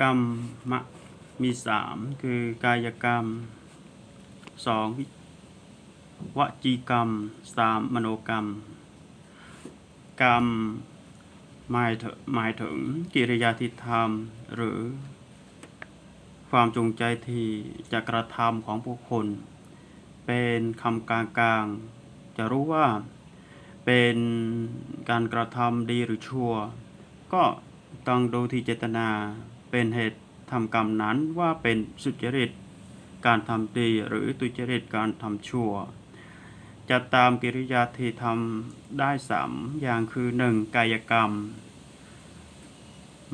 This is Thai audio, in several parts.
กรรมมะมีสามคือกายกรรมสองวจีกรรมสามมโนกรรม กรรมหมายถึงหมายถึงกิริยาที่ทำหรือ ความจงใจที่จะกระทำของผู้คน เป็นคำกลางกลางๆจะรู้ว่าเป็นการกระทำดีหรือชั่ว ก็ต้องดูที่เจตนา เป็นเหตุทำกรรมนั้นว่าเป็นสุจริต การทำดีหรือตุจริตการทำชั่ว จะตามกิริยาที่ทำได้สามอย่างคือหนึ่งกายกรรม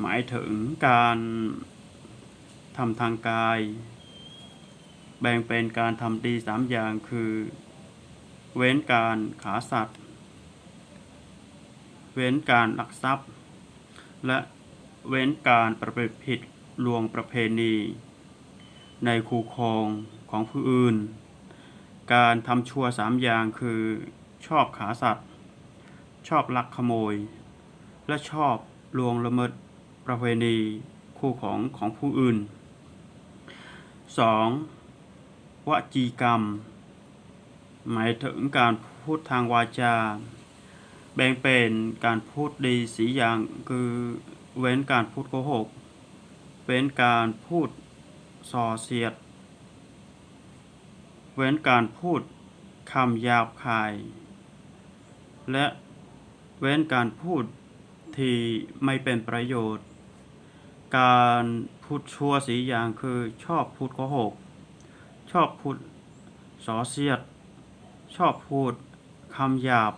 หมายถึงการทำทางกาย แบ่งเป็นการทำดีสามอย่างคือ เว้นการขาสัตว์ เว้นการลักทรัพย์ และ เว้นการประพฤติผิดลวงประเพณี ในคูครองของผู้อื่น การทำชั่วสามอย่างคือ ชอบขาสัตว์ ชอบลักขโมย และชอบลวงละเมิดประเพณีคู่ของของผู้อื่น 2. วจีกรรม หมายถึงการพูดทางวาจา แบ่งเป็นการพูดดีสีอย่างคือ เว้นการพูดโกหก เว้นการพูดส่อเสียด เว้นการพูดคำหยาบคาย และเว้นการพูดที่ไม่เป็นประโยชน์ การพูดชั่วสีอย่างคือชอบพูดโกหก ชอบพูดส่อเสียด ชอบพูดคำหยาบ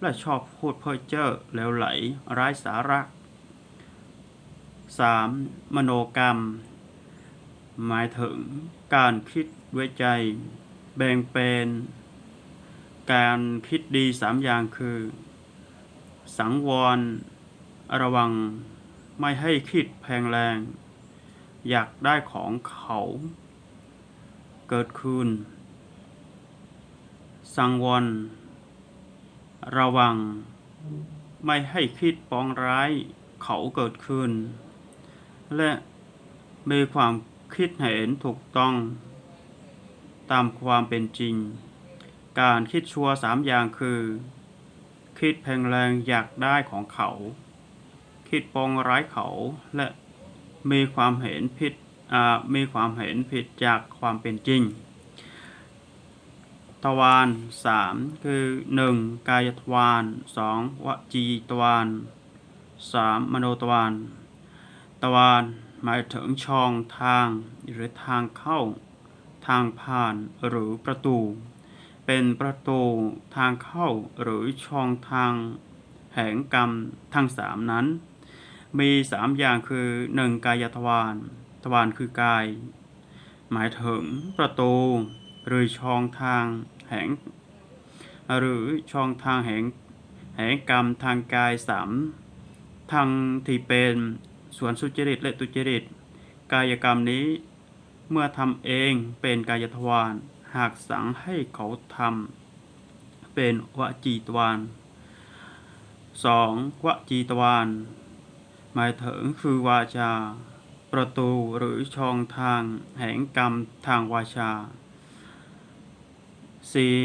และชอบพูดเพ้อเจ้อเหลวไหลไร้สาระ 3. มโนกรรม หมายถึงการคิดไว้ใจ แบ่งเป็น การคิดดีสามอย่างคือ สังวร ระวังไม่ให้คิดแพงแรง อยากได้ของเขา เกิดขึ้น สังวร ระวัง ไม่ให้คิดปองร้ายเขาเกิดขึ้น และมีความคิดเห็นถูกต้อง ตามความเป็นจริง การคิดชั่วสามอย่างคือ คิดแพงแรงอยากได้ของเขา คิดปองร้ายเขาและมีความเห็นผิดมีความเห็นผิดจากความเป็นจริง ทวารสามคือ 1. กายทวารสองวจีทวารสามมโนทวาร ทวารหมายถึงช่องทางหรือทางเข้า ทางผ่านหรือประตู เป็นประตูทางเข้าหรือช่องทางแห่งกรรมทั้งสามนั้น มีสามอย่างคือ 1. กายทวารทวารคือกาย หมายถึงประตู หรือช่องทางแห่งหรือช่องทางแห่งแห่งกรรมทางกายสามทางที่เป็น ส่วนสุจริตและตุจริต กายกรรมนี้ เมื่อทำเองเป็นกายทวารหากสั่งให้เขาทำเป็นวจีทวารสองวจีทวารหมายถึงคือวาจา ประตูหรือช่องทางแห่งกรรมทางวาจาสี่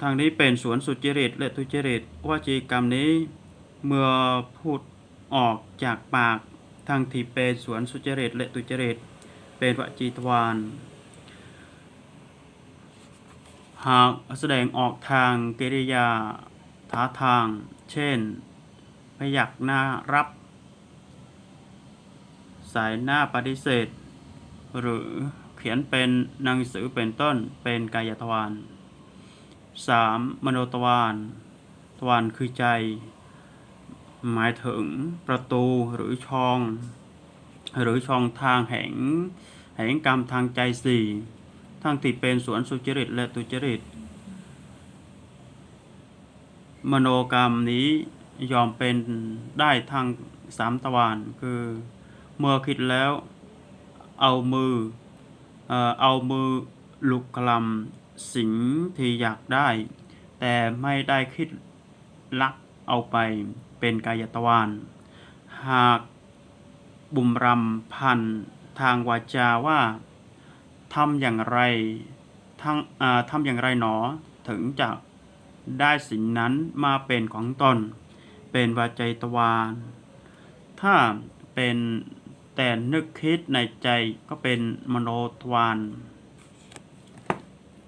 ทางนี้เป็นสวนสุจริตและทุจริตวจีกรรมนี้ เมื่อพูดออกจากปากทางที่เป็นสวนสุจริตและทุจริต เป็นวจีทวารหากแสดงออกทางกิริยาท่าทาง เช่น พยักหน้ารับ สายหน้าปฏิเสธ หรือเขียนเป็นหนังสือเป็นต้นเป็นกายทวาร 3. มโนทวารทวารคือใจ หมายถึงประตูหรือช่อง หรือช่องทางแห่งแห่งกรรมทางใจสี่ทั้งที่เป็นสวนสุจริตและตุจริต มโนกรรมนี้ยอมเป็นได้ทั้งสามตะวันคือ เมื่อคิดแล้วเอามือเอามือลุกลำสิ่งที่อยากได้ แต่ไม่ได้คิดลักเอาไป เป็นกายตวาน หากบุมรำพันทางวาจาว่าทำอย่างไรทั้งทำอย่างไรหนอถึงจะได้สิ่งนั้นมาเป็นของตน เป็นวาจตวานถ้าเป็นแต่นึกคิดในใจก็เป็นมโนทวาร